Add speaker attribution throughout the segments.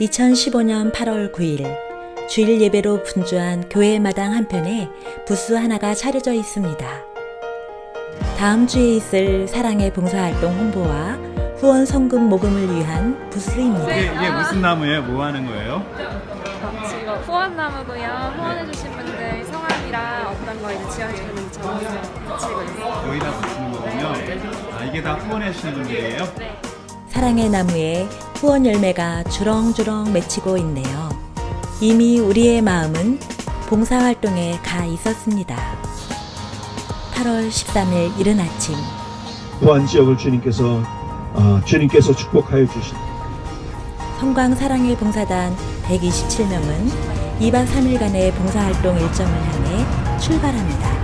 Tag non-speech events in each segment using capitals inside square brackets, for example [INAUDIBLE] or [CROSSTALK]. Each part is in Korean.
Speaker 1: 2015년 8월 9일 주일 예배로 분주한 교회 마당 한편에 부스 하나가 차려져 있습니다. 다음 주에 있을 사랑의 봉사활동 홍보와 후원 성금 모금을 위한 부스입니다.
Speaker 2: 이게, 이게 무슨 나무예요? 뭐 하는 거예요?
Speaker 3: 지금 후원나무고요. 후원해주신 분들 성함이랑 어떤 거 이제 지원해주는지 적어서 붙이고 있어요.
Speaker 2: 여기다 붙이는 거군요. 아, 이게 다 후원해 주시는 분들이에요?
Speaker 3: 네.
Speaker 1: 사랑의 나무에 후원 열매가 주렁주렁 맺히고 있네요. 이미 우리의 마음은 봉사활동에 가 있었습니다. 8월 13일 이른 아침
Speaker 4: 또한 지역을 주님께서 아, 주님께서 축복하여 주신
Speaker 1: 성광 사랑의 봉사단 127명은 2박 3일간의 봉사활동 일정을 향해 출발합니다.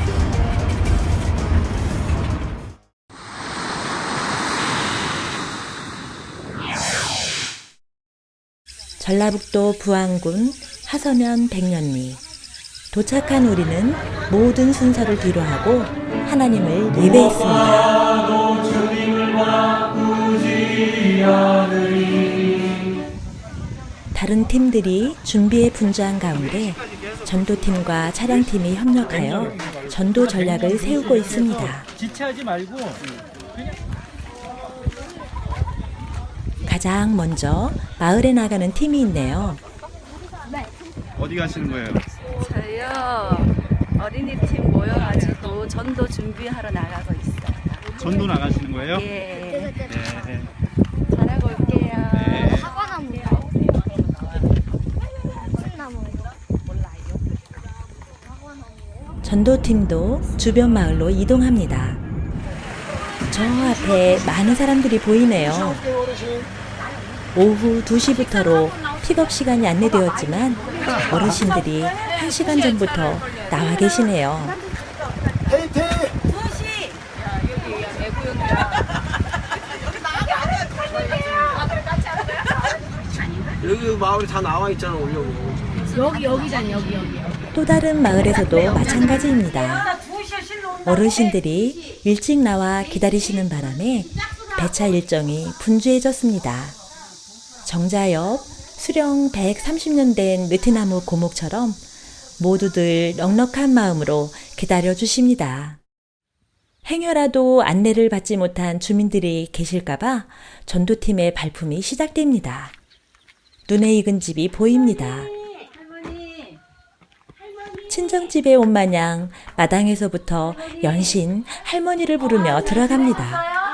Speaker 1: 전라북도 부안군 하서면 백년리 도착한 우리는 모든 순서를 뒤로하고 하나님을 예배했습니다. 다른 팀들이 준비에 분주한 가운데 전도팀과 차량팀이 협력하여 전도 전략을 세우고 있습니다.
Speaker 2: 지체하지 말고
Speaker 1: 가장 먼저 마을에 나가는 팀이 있네요.
Speaker 2: 어디 가시는 거예요?
Speaker 5: 저요 어린이 팀 모여가지고 전도 준비하러 나가고 있어요.
Speaker 2: 전도 나가시는 거예요?
Speaker 5: 예,
Speaker 2: 네.
Speaker 5: 잘하고 올게요.
Speaker 2: 네.
Speaker 1: 전도팀도 주변 마을로 이동합니다. 저 앞에 많은 사람들이 보이네요. 오후 2시부터로 픽업 시간이 안내되었지만 어르신들이 1시간 전부터 나와 계시네요.
Speaker 6: 여기 마을에 다 나와 있잖아 오려고.
Speaker 1: 또 다른 마을에서도 마찬가지입니다. 어르신들이 일찍 나와 기다리시는 바람에 배차 일정이 분주해졌습니다. 정자 옆 수령 130년 된 느티나무 고목처럼 모두들 넉넉한 마음으로 기다려 주십니다. 행여라도 안내를 받지 못한 주민들이 계실까봐 전도팀의 발품이 시작됩니다. 눈에 익은 집이 보입니다. 친정집에 온 마냥 마당에서부터 연신 할머니를 부르며 들어갑니다.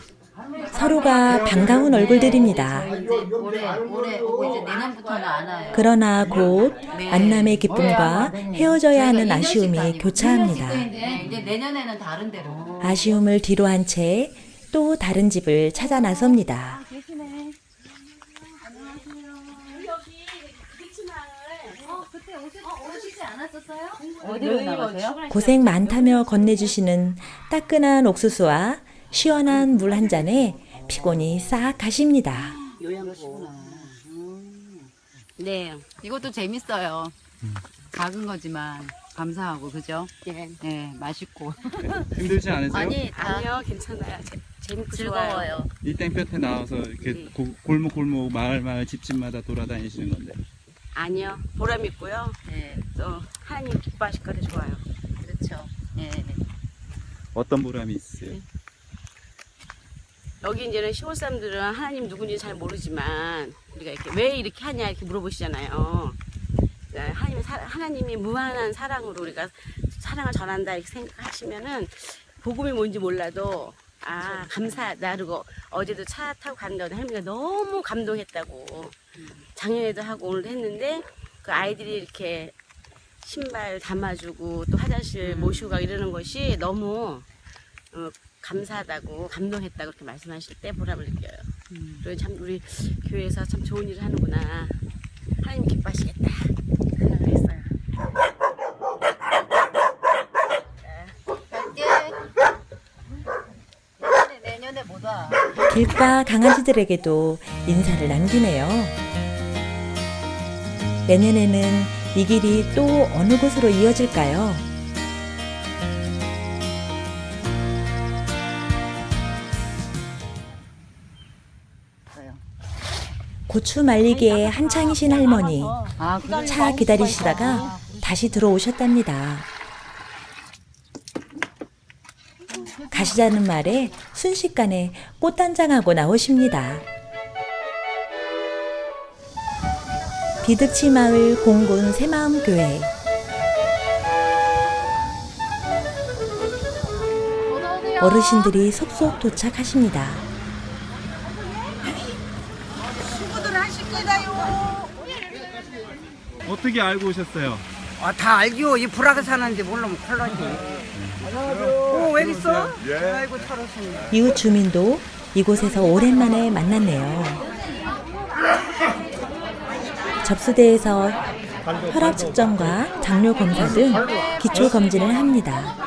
Speaker 1: 서로가 반가운 얼굴들입니다. 그러나 곧 만남의 기쁨과 헤어져야 하는 아쉬움이 교차합니다. 아쉬움을 뒤로 한 채 또 다른 집을 찾아 나섭니다. 고생 많다며 건네주시는 따끈한 옥수수와 시원한 물 한 잔에 피곤이 싹 가십니다.
Speaker 5: 네. 이것도 재밌어요. 작은 거지만 감사하고 그죠?
Speaker 3: 예.
Speaker 5: 네, 맛있고 [LAUGHS]
Speaker 2: 힘들지 않으세요?
Speaker 5: 아니 다
Speaker 3: 아니요, 괜찮아요. 재, 재밌고
Speaker 5: 즐거워요.
Speaker 2: 이 땡볕에 나와서 이렇게 고- 골목 골목 마을 마을 집집마다 돌아다니시는 건데
Speaker 3: 아니요, 보람 있고요.
Speaker 5: 네,
Speaker 3: 또 하나님 기뻐하실 거를 좋아요.
Speaker 5: 그렇죠. 네.
Speaker 2: 어떤 보람이 있으세요?
Speaker 3: 여기 이제는 시골 사람들은 하나님 누군지 잘 모르지만 우리가 이렇게 왜 이렇게 하냐 이렇게 물어보시잖아요. 네, 하나님 사, 하나님이 무한한 사랑으로 우리가 사랑을 전한다 이렇게 생각하시면은 복음이 뭔지 몰라도 아 감사하다 그리고 어제도 차 타고 갔는데 할머니가 너무 감동했다고 작년에도 하고 오늘도 했는데 그 아이들이 이렇게 신발 담아주고 또 화장실 모시고 가고 이러는 것이 너무 어, 감사하다고 감동했다고 그렇게 말씀하실 때 보람을 느껴요. 그리고 참 우리 교회에서 참 좋은 일을 하는구나. 하나님 기뻐하시겠다. 생각을 했어요.
Speaker 5: 갈게.
Speaker 1: 길가 강아지들에게도 인사를 남기네요. 내년에는 이 길이 또 어느 곳으로 이어질까요? 고추 말리기에 한창이신 할머니.
Speaker 5: 아, 그래?
Speaker 1: 차 기다리시다가 다시 들어오셨답니다. 가시자는 말에 순식간에 꽃단장하고 나오십니다. 비득치 마을 공군 새마음교회 어르신들이 속속 도착하십니다.
Speaker 2: 어떻게 알고 오셨어요?
Speaker 7: 아, 다 알죠. 이 불악에 사는데 모르면 나지. 오, 왜 있어? 아이고, 철없습니다.
Speaker 1: 이웃 주민도 이곳에서 오랜만에 만났네요. 접수대에서 혈압 측정과 당뇨 검사 등 기초 검진을 합니다.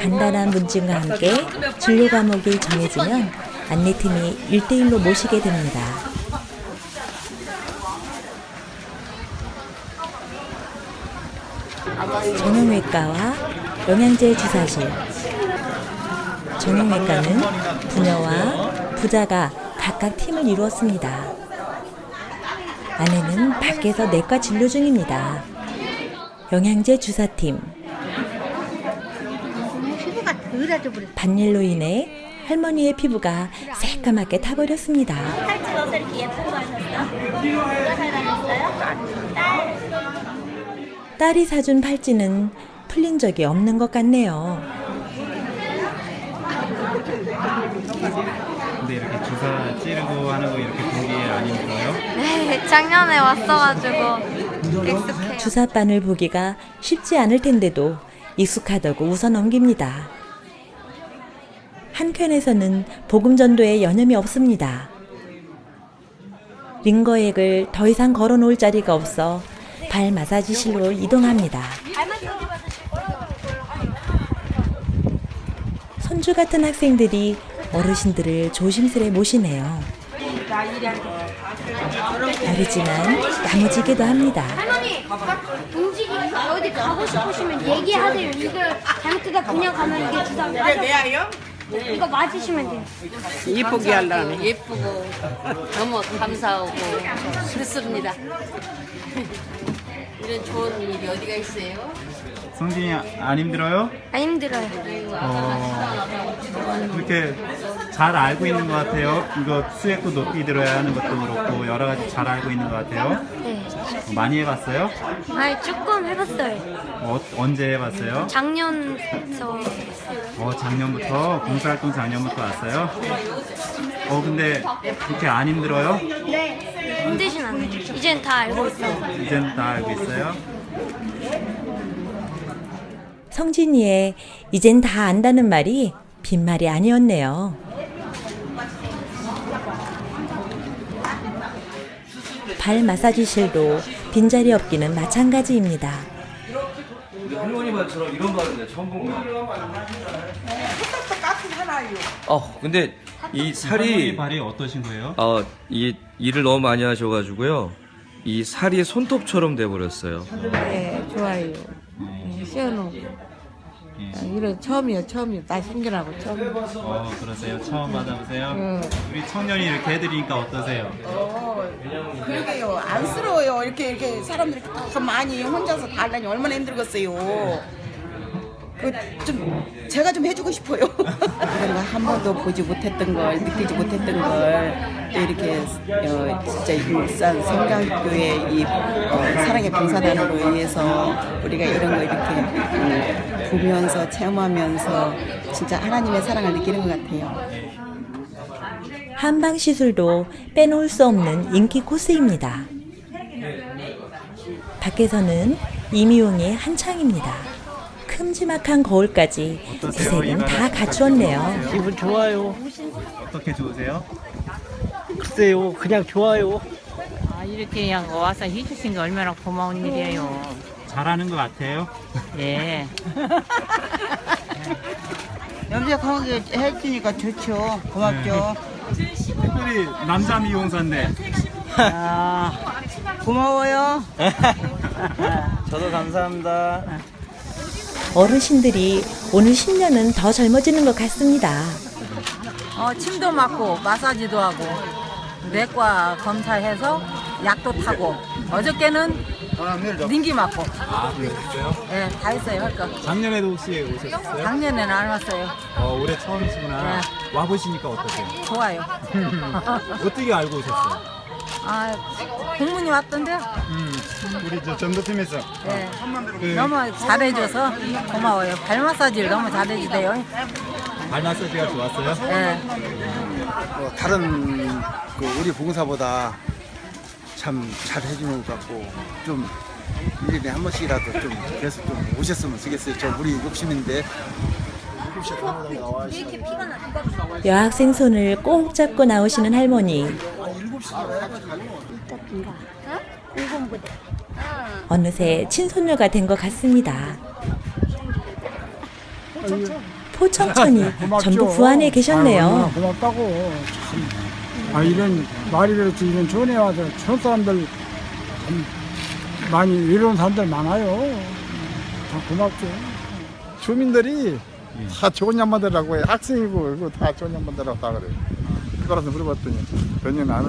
Speaker 1: 간단한 문진과 함께 진료 과목이 정해지면 안내팀이 1대1로 모시게 됩니다. 정형외과와 영양제 주사실 정형외과는 부녀와 부자가 각각 팀을 이루었습니다. 아내는 밖에서 내과 진료 중입니다. 영양제 주사팀 반일로 인해 할머니의 피부가 새까맣게 타버렸습니다. 딸이 사준 팔찌는 풀린 적이 없는 것 같네요.
Speaker 2: 근데 이렇게 주사 찌르고 하는 거 이렇게 보기 안 힘들어요?
Speaker 8: 네, 작년에 왔어가지고 익숙해요.
Speaker 1: 주사바늘 보기가 쉽지 않을 텐데도 익숙하다고 웃어 넘깁니다. 한켠에서는 복음 전도에 여념이 없습니다. 링거액을 더 이상 걸어 놓을 자리가 없어 발 마사지실로 이동합니다. 손주 같은 학생들이 어르신들을 조심스레 모시네요. 어리지만 야무지기도 합니다.
Speaker 9: 할머니 움직이 어디 가고 싶으시면 얘기하세요. 이걸 잘못하다 그냥 가면 이게 주사 맞아. 내 아이요? 이거 맞으시면 돼요.
Speaker 7: 이쁘게 하려네.
Speaker 5: 예쁘고 너무 감사하고 그렇습니다. [LAUGHS] 이런 좋은 일이 어디가 있어요?
Speaker 2: 성진이 안 힘들어요?
Speaker 9: 안 힘들어요.
Speaker 2: 어, 그렇게 잘 알고 있는 것 같아요. 이거 수액도 높이 들어야 하는 것도 그렇고 여러 가지 잘 알고 있는 것 같아요.
Speaker 9: 네.
Speaker 2: 많이 해봤어요?
Speaker 9: 아니 조금 해봤어요.
Speaker 2: 어, 언제 해봤어요?
Speaker 9: 작년부터
Speaker 2: 어, 작년부터 봉사활동 작년부터 왔어요. 어, 근데 그렇게 안 힘들어요?
Speaker 9: 힘드진 않아요. 이젠 다 알고 있어요.
Speaker 2: 이젠 다 알고 있어요.
Speaker 1: 성진이의 이젠 다 안다는 말이 빈말이 아니었네요. 발 마사지실도 빈자리 없기는 마찬가지입니다.
Speaker 10: 할머니만처럼 이런 발은 처음 본 거야. 어, 근데 이
Speaker 2: 할머니
Speaker 10: 살이
Speaker 2: 발이 어떠신 거예요?
Speaker 10: 어, 이 일을 너무 많이 하셔가지고요. 이 살이 손톱처럼 돼버렸어요.
Speaker 11: 네, 좋아요. 네, 시원하고. 이런 처음이에요, 처음이에요. 나 생겨나고 처음.
Speaker 2: 어, 그러세요. 처음 받아보세요.
Speaker 11: 응.
Speaker 2: 우리 청년이 이렇게 해드리니까 어떠세요?
Speaker 11: 그러게요. 안쓰러워요. 이렇게, 이렇게 사람들이 더 많이 혼자서 다 하려니 얼마나 힘들겠어요. 그, 좀, 제가 좀 해주고 싶어요. 이런 거 한 번도 보지 못했던 걸, 느끼지 못했던 걸, 또 이렇게, 어, 진짜 일산 성강교회 이, 어, 사랑의 봉사단으로 인해서 우리가 이런 거 이렇게, 음, 보면서, 체험하면서, 진짜 하나님의 사랑을 느끼는 것 같아요.
Speaker 1: 한방 시술도 빼놓을 수 없는 인기 코스입니다. 밖에서는 이미용이 한창입니다. 큼지막한 거울까지? 이제는 다 갖추었네요.
Speaker 6: 기분 좋아요.
Speaker 2: 어떻게 좋으세요?
Speaker 6: 글쎄요, 그냥 좋아요.
Speaker 12: 아, 이렇게 그냥 와서 해주신 게 얼마나 고마운 일이에요.
Speaker 2: 잘하는 것 같아요.
Speaker 12: 예. [LAUGHS]
Speaker 7: 염색하게 해주니까 좋죠. 고맙죠.
Speaker 2: 특별히 남자 미용사인데
Speaker 7: 아, 고마워요. [LAUGHS]
Speaker 6: 저도 감사합니다.
Speaker 1: 어르신들이 오늘 10년은 더 젊어지는 것 같습니다.
Speaker 13: 어, 침도 맞고 마사지도 하고 내과 검사해서 약도 타고 어저께는 링기 맞고
Speaker 2: 아 그랬어요?
Speaker 13: 예, 다 했어요 할 거.
Speaker 2: 작년에도 혹시 오셨어요?
Speaker 13: 작년에는 안 왔어요.
Speaker 2: 어, 올해 처음이시구나. 와보시니까 어떠세요?
Speaker 13: 좋아요. [LAUGHS]
Speaker 2: 어떻게 알고 오셨어요?
Speaker 13: 아, 공문이 왔던데
Speaker 2: 우리 저 전도팀에서
Speaker 13: 예,
Speaker 2: 그
Speaker 13: 너무 잘해줘서 고마워요. 발 마사지를 너무 잘해주대요.
Speaker 2: 발 마사지가 좋았어요?
Speaker 13: 예.
Speaker 6: 뭐 다른 그 우리 봉사보다 참 잘 해주는 것 같고 좀 1년에 한 번씩이라도 좀 계속 좀 오셨으면 좋겠어요. 저 우리 욕심인데.
Speaker 1: 여학생 손을 꼭 잡고 나오시는 할머니. 어느새 친손녀가 된 것 같습니다. 포청천이 전부 부안에 계셨네요.
Speaker 6: 고맙다고. 참. 아 이런 말이 그렇지 이런 전에 와서 저 사람들 참 많이 이런 사람들 많아요. 참 고맙죠. 주민들이 다 좋은 양반들이라고 해. 학생이고 다 좋은 양반들이라고 다 그래. 그 거라서 물어봤더니 몇년 안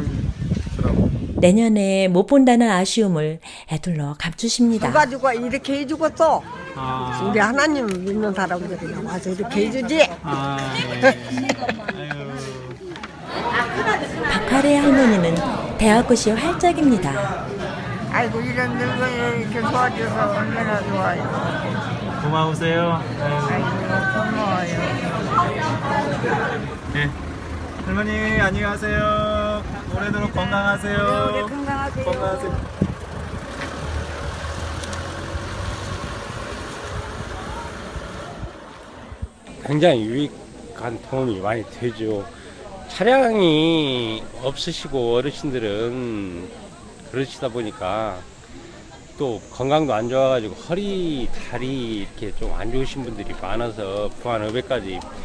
Speaker 6: 오더라고.
Speaker 1: 내년에 못 본다는 아쉬움을 애둘러 감추십니다.
Speaker 7: 가지고 이렇게 해주겠어.
Speaker 2: 아,
Speaker 7: 우리 하나님 믿는 사람들이 와서 이렇게 해주지.
Speaker 2: 아,
Speaker 1: 박하래 할머니는 대화꽃이 활짝입니다.
Speaker 7: 아이고 이런 늙은이 이렇게 도와줘서 얼마나 좋아요.
Speaker 2: 고마우세요.
Speaker 7: 아이고 고마워요.
Speaker 2: 네. 할머니 안녕하세요. 올해도 건강하세요.
Speaker 7: 네, 건강하세요.
Speaker 2: 건강하세요.
Speaker 14: 굉장히 유익한 도움이 많이 되죠. 차량이 없으시고 어르신들은 그러시다 보니까 또 건강도 안 좋아가지고 허리, 다리 이렇게 좀 안 좋으신 분들이 많아서 부안읍에까지 어,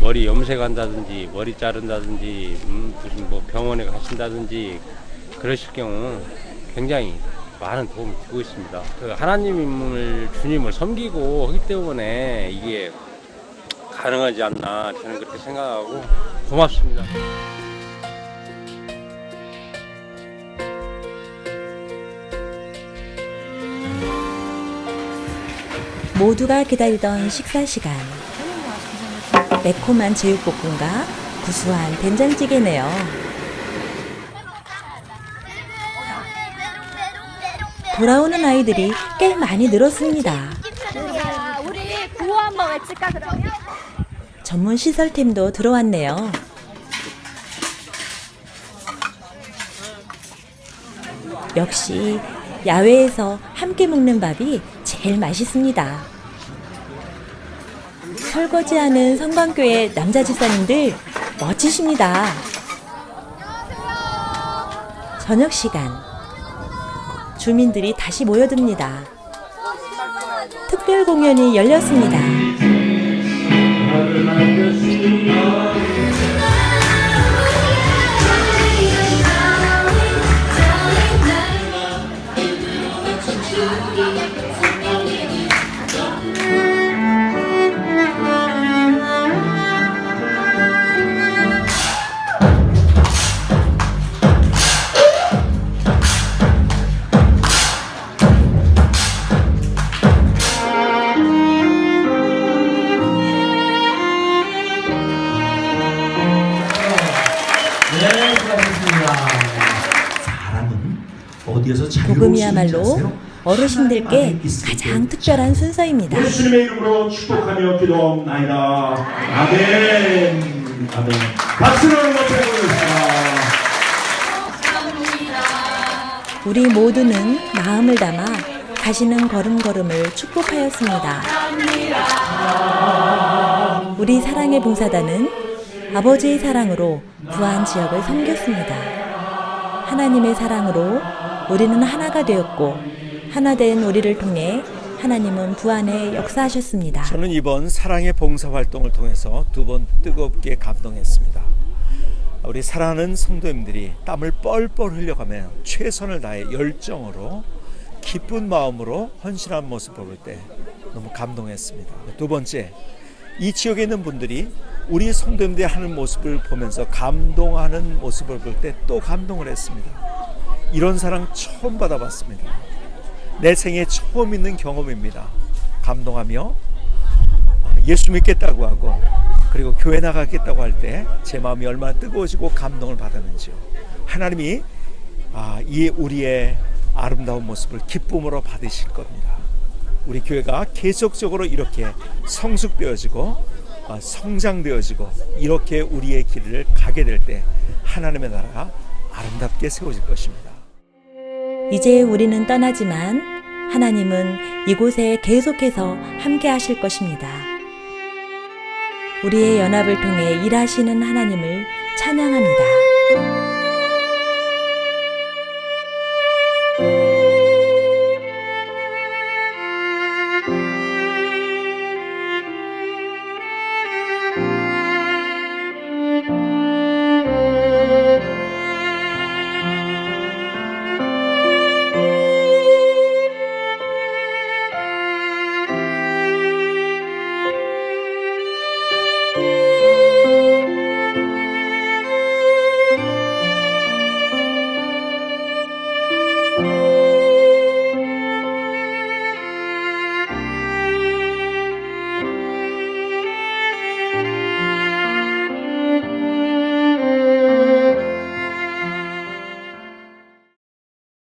Speaker 14: 머리 염색한다든지 머리 자른다든지 음, 무슨 뭐 병원에 가신다든지 그러실 경우 굉장히 많은 도움이 되고 있습니다. 그 하나님을 주님을 섬기고 하기 때문에 이게 가능하지 않나 저는 그렇게 생각하고 고맙습니다.
Speaker 1: 모두가 기다리던 식사 시간. 매콤한 제육볶음과 구수한 된장찌개네요. 돌아오는 아이들이 꽤 많이 늘었습니다.
Speaker 9: 우리 구호 한번 외칠까 그러면?
Speaker 1: 전문 시설팀도 들어왔네요. 역시 야외에서 함께 먹는 밥이 제일 맛있습니다. 설거지하는 성광교회 남자 집사님들 멋지십니다. 저녁 시간 주민들이 다시 모여듭니다. 특별 공연이 열렸습니다.
Speaker 4: 어디에서
Speaker 1: 복음이야말로 어르신들께 가장 특별한 순서입니다.
Speaker 4: 예수님의 이름으로 축복하며 기도하옵나이다. 아멘. 아멘. 박수를 못해보겠습니다.
Speaker 1: 우리 모두는 마음을 담아 가시는 걸음걸음을 축복하였습니다. 우리 사랑의 봉사단은 아버지의 사랑으로 부안 지역을 섬겼습니다. 하나님의 사랑으로 우리는 하나가 되었고 하나 된 우리를 통해 하나님은 부안에 역사하셨습니다.
Speaker 15: 저는 이번 사랑의 봉사 활동을 통해서 두 번 뜨겁게 감동했습니다. 우리 사랑하는 성도님들이 땀을 뻘뻘 흘려가며 최선을 다해 열정으로 기쁜 마음으로 헌신한 모습을 볼때 너무 감동했습니다. 두 번째, 이 지역에 있는 분들이 우리 성도님들이 하는 모습을 보면서 감동하는 모습을 볼 때 또 감동을 했습니다. 이런 사랑 처음 받아봤습니다. 내 생에 처음 있는 경험입니다. 감동하며 예수 믿겠다고 하고 그리고 교회 나가겠다고 할 때 제 마음이 얼마나 뜨거워지고 감동을 받았는지요. 하나님이 아, 이 우리의 아름다운 모습을 기쁨으로 받으실 겁니다. 우리 교회가 계속적으로 이렇게 성숙되어지고 아, 성장되어지고 이렇게 우리의 길을 가게 될 때 하나님의 나라가 아름답게 세워질 것입니다.
Speaker 1: 이제 우리는 떠나지만 하나님은 이곳에 계속해서 함께 하실 것입니다. 우리의 연합을 통해 일하시는 하나님을 찬양합니다.